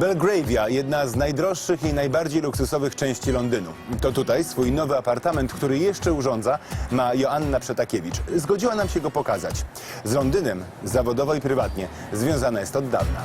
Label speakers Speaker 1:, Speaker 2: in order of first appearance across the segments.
Speaker 1: Belgravia, jedna z najdroższych i najbardziej luksusowych części Londynu. To tutaj swój nowy apartament, który jeszcze urządza, ma Joanna Przetakiewicz. Zgodziła nam się go pokazać. Z Londynem, zawodowo i prywatnie, związana jest od dawna.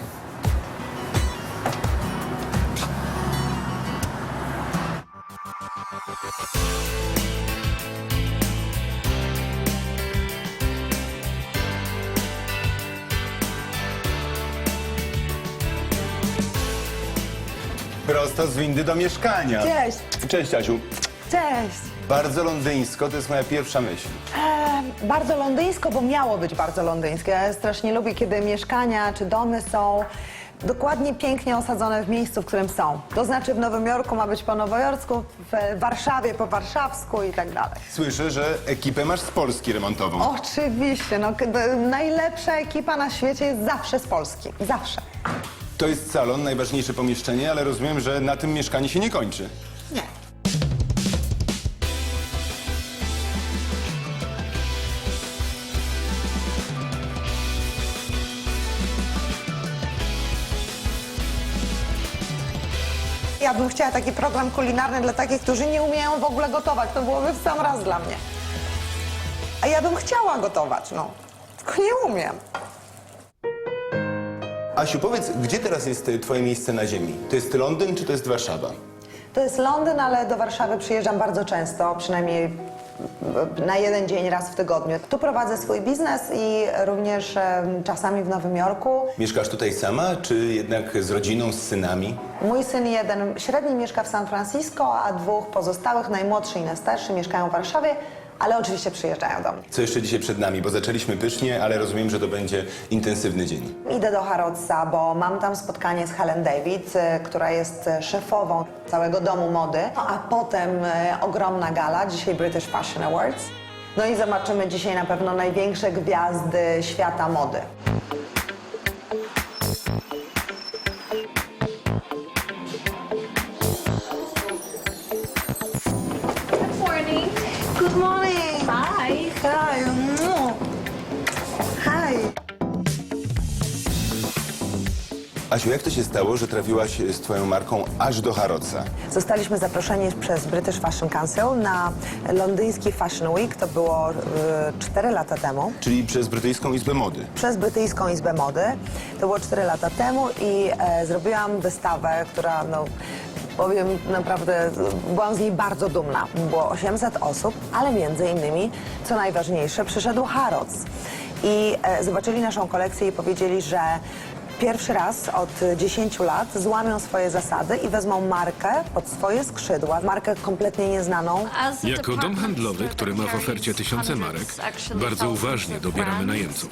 Speaker 1: Prosto z windy do mieszkania.
Speaker 2: Cześć.
Speaker 1: Cześć, Asiu.
Speaker 2: Cześć.
Speaker 1: Bardzo londyńsko, to jest moja pierwsza myśl.
Speaker 2: E, bardzo londyńsko, bo miało być bardzo londyńskie. Ja strasznie lubię, kiedy mieszkania czy domy są dokładnie pięknie osadzone w miejscu, w którym są. To znaczy w Nowym Jorku ma być po nowojorsku, w Warszawie po warszawsku i tak dalej.
Speaker 1: Słyszę, że ekipę masz z Polski remontową.
Speaker 2: Oczywiście, no, najlepsza ekipa na świecie jest zawsze z Polski. Zawsze.
Speaker 1: To jest salon, najważniejsze pomieszczenie, ale rozumiem, że na tym mieszkanie się nie kończy.
Speaker 2: Nie. Ja bym chciała taki program kulinarny dla takich, którzy nie umieją w ogóle gotować. To byłoby w sam raz dla mnie. A ja bym chciała gotować, no. Tylko nie umiem.
Speaker 1: Asiu, powiedz, gdzie teraz jest y, twoje miejsce na ziemi? To jest Londyn, czy to jest Warszawa?
Speaker 2: To jest Londyn, ale do Warszawy przyjeżdżam bardzo często, przynajmniej na jeden dzień raz w tygodniu. Tu prowadzę swój biznes i również em, czasami w Nowym Jorku.
Speaker 1: Mieszkasz tutaj sama, czy jednak z rodziną, z synami?
Speaker 2: Mój syn jeden średni mieszka w San Francisco, a dwóch pozostałych, najmłodszy i najstarszy, mieszkają w Warszawie, ale oczywiście przyjeżdżają do mnie.
Speaker 1: Co jeszcze dzisiaj przed nami? Bo zaczęliśmy pysznie, ale rozumiem, że to będzie intensywny dzień.
Speaker 2: Idę do Harrodsa, bo mam tam spotkanie z Helen David, e, która jest e, szefową całego domu mody, No, a potem e, ogromna gala, dzisiaj British Fashion Awards. No i zobaczymy dzisiaj na pewno największe gwiazdy świata mody.
Speaker 3: Good morning.
Speaker 2: Good morning!
Speaker 3: Hi.
Speaker 2: Hi! Hi!
Speaker 1: Asiu, jak to się stało, że trafiłaś z twoją marką aż do Harrodsa?
Speaker 2: Zostaliśmy zaproszeni przez British Fashion Council na londyński Fashion Week. To było 4 lata temu.
Speaker 1: Czyli przez Brytyjską Izbę Mody.
Speaker 2: przez Brytyjską Izbę Mody. To było 4 lata temu i e, zrobiłam wystawę, która no, powiem naprawdę, byłam z niej bardzo dumna. Było 800 osób, ale między innymi, co najważniejsze, przyszedł Harrods. I e, zobaczyli naszą kolekcję i powiedzieli, że pierwszy raz od 10 lat złamią swoje zasady i wezmą markę pod swoje skrzydła, markę kompletnie nieznaną.
Speaker 4: Jako dom handlowy, który ma w ofercie tysiące marek, bardzo uważnie dobieramy najemców.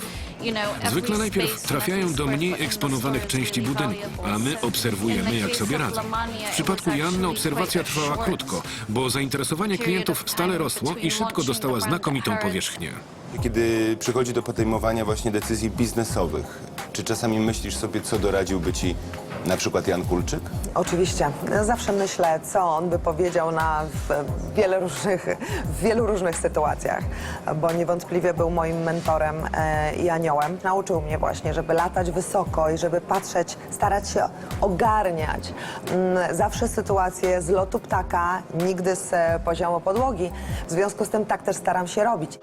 Speaker 4: Zwykle najpierw trafiają do mniej eksponowanych części budynku, a my obserwujemy, jak sobie radzą. W przypadku Janny obserwacja trwała krótko, bo zainteresowanie klientów stale rosło i szybko dostała znakomitą powierzchnię.
Speaker 1: Kiedy przychodzi do podejmowania właśnie decyzji biznesowych, czy czasami myślisz sobie, co doradziłby ci na przykład Jan Kulczyk?
Speaker 2: Oczywiście. Ja zawsze myślę, co on by powiedział na w, wiele różnych, w wielu różnych sytuacjach, bo niewątpliwie był moim mentorem e, i aniołem. Nauczył mnie właśnie, żeby latać wysoko i żeby patrzeć, starać się ogarniać mm, zawsze sytuacje z lotu ptaka, nigdy z e, poziomu podłogi. W związku z tym tak też staram się robić.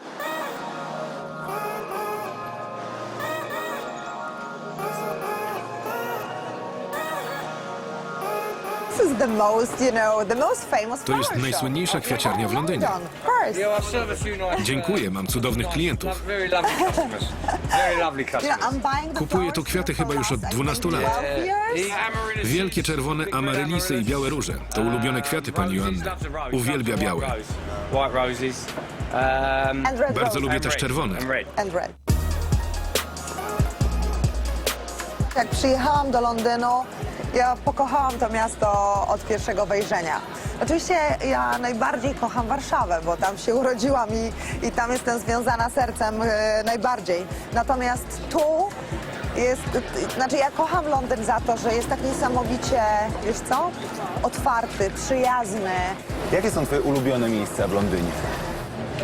Speaker 4: To jest najsłynniejsza kwiaciarnia w Londynie.
Speaker 5: Nice.
Speaker 4: Dziękuję, mam cudownych klientów. Kupuję tu kwiaty chyba już od
Speaker 2: last, I
Speaker 4: 12
Speaker 2: think,
Speaker 4: lat.
Speaker 2: 12 years.
Speaker 5: Amaryllis.
Speaker 4: Wielkie czerwone amaryllisy i białe róże. To ulubione kwiaty pani Joanny. Uwielbia białe.
Speaker 5: Um,
Speaker 4: Bardzo lubię też czerwone.
Speaker 2: Jak przyjechałam do Londynu, ja pokochałam to miasto od pierwszego wejrzenia. Oczywiście ja najbardziej kocham Warszawę, bo tam się urodziłam i, i tam jestem związana sercem e, najbardziej. Natomiast tu jest, znaczy ja kocham Londyn za to, że jest tak niesamowicie, wiesz co, otwarty, przyjazny.
Speaker 1: Jakie są twoje ulubione miejsca w Londynie?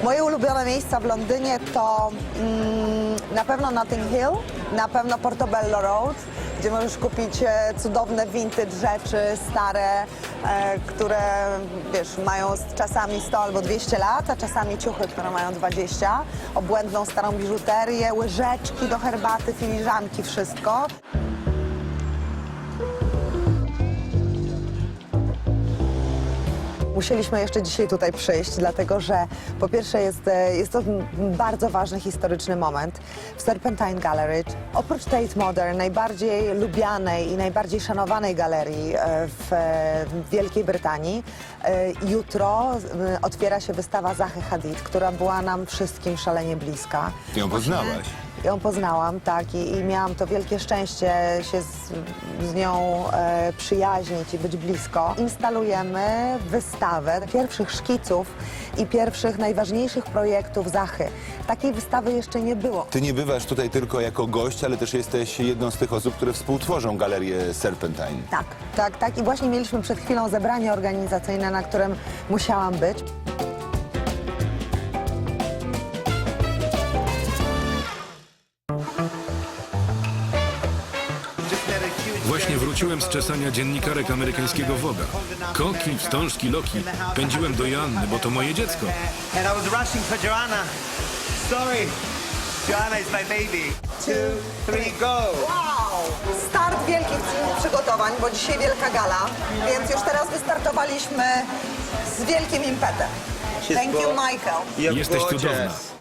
Speaker 2: Moje ulubione miejsca w Londynie to mm, na pewno Notting Hill, na pewno Portobello Road, gdzie możesz kupić cudowne vintage rzeczy, stare, e, które wiesz, mają czasami 100 albo 200 lat, a czasami ciuchy, które mają 20, obłędną starą biżuterię, łyżeczki do herbaty, filiżanki, wszystko. Musieliśmy jeszcze dzisiaj tutaj przyjść, dlatego że po pierwsze jest, e, jest to bardzo ważny historyczny moment w Serpentine Gallery. Oprócz Tate Modern, najbardziej lubianej i najbardziej szanowanej galerii e, w, e, w Wielkiej Brytanii, jutro otwiera się wystawa Zachy Hadid, która była nam wszystkim szalenie bliska.
Speaker 1: Ją poznałaś.
Speaker 2: Ją poznałam, tak, i, i miałam to wielkie szczęście się z, z nią e, przyjaźnić i być blisko. Instalujemy wystawę pierwszych szkiców i pierwszych najważniejszych projektów Zachy. Takiej wystawy jeszcze nie było.
Speaker 1: Ty nie bywasz tutaj tylko jako gość, ale też jesteś jedną z tych osób, które współtworzą galerię Serpentine.
Speaker 2: Tak, tak, tak. I właśnie mieliśmy przed chwilą zebranie organizacyjne, na którym musiałam być.
Speaker 4: Wróciłem z czesania dziennikarek amerykańskiego Woga. Koki, wstążki, loki. Pędziłem do Joanny, bo to moje dziecko.
Speaker 6: and I was rushing for Joanna. Sorry. Joanna is my baby. Two, three, go.
Speaker 2: Wow! Start wielkich przygotowań, bo dzisiaj wielka gala, więc już teraz wystartowaliśmy z wielkim impetem. Thank you, Michael.
Speaker 4: Jesteś cudowna.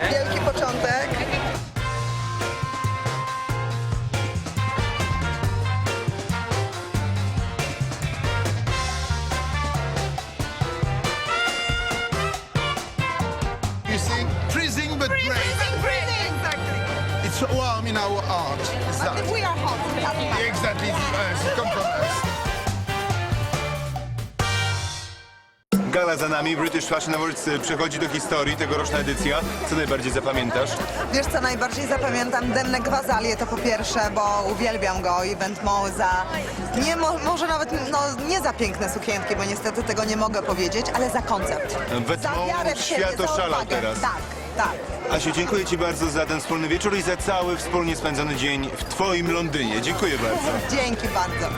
Speaker 2: Wielki początek.
Speaker 7: You see, freezing but brave. It's warm in our art. It's that.
Speaker 2: We are hot.
Speaker 7: Exactly. Yes, uh, come from us.
Speaker 1: Gala za nami, British Fashion Awards y, przechodzi do historii, tegoroczna edycja. Co najbardziej zapamiętasz?
Speaker 2: Wiesz co najbardziej zapamiętam? Demne Gwazalię to po pierwsze, bo uwielbiam go i Ventmo za... Nie, mo, może nawet no, nie za piękne sukienki, bo niestety tego nie mogę powiedzieć, ale za koncept. Siebie,
Speaker 1: świat
Speaker 2: za
Speaker 1: oszalał teraz.
Speaker 2: Tak, tak.
Speaker 1: Asiu, dziękuję Ci bardzo za ten wspólny wieczór i za cały wspólnie spędzony dzień w Twoim Londynie. Dziękuję bardzo.
Speaker 2: Dzięki bardzo.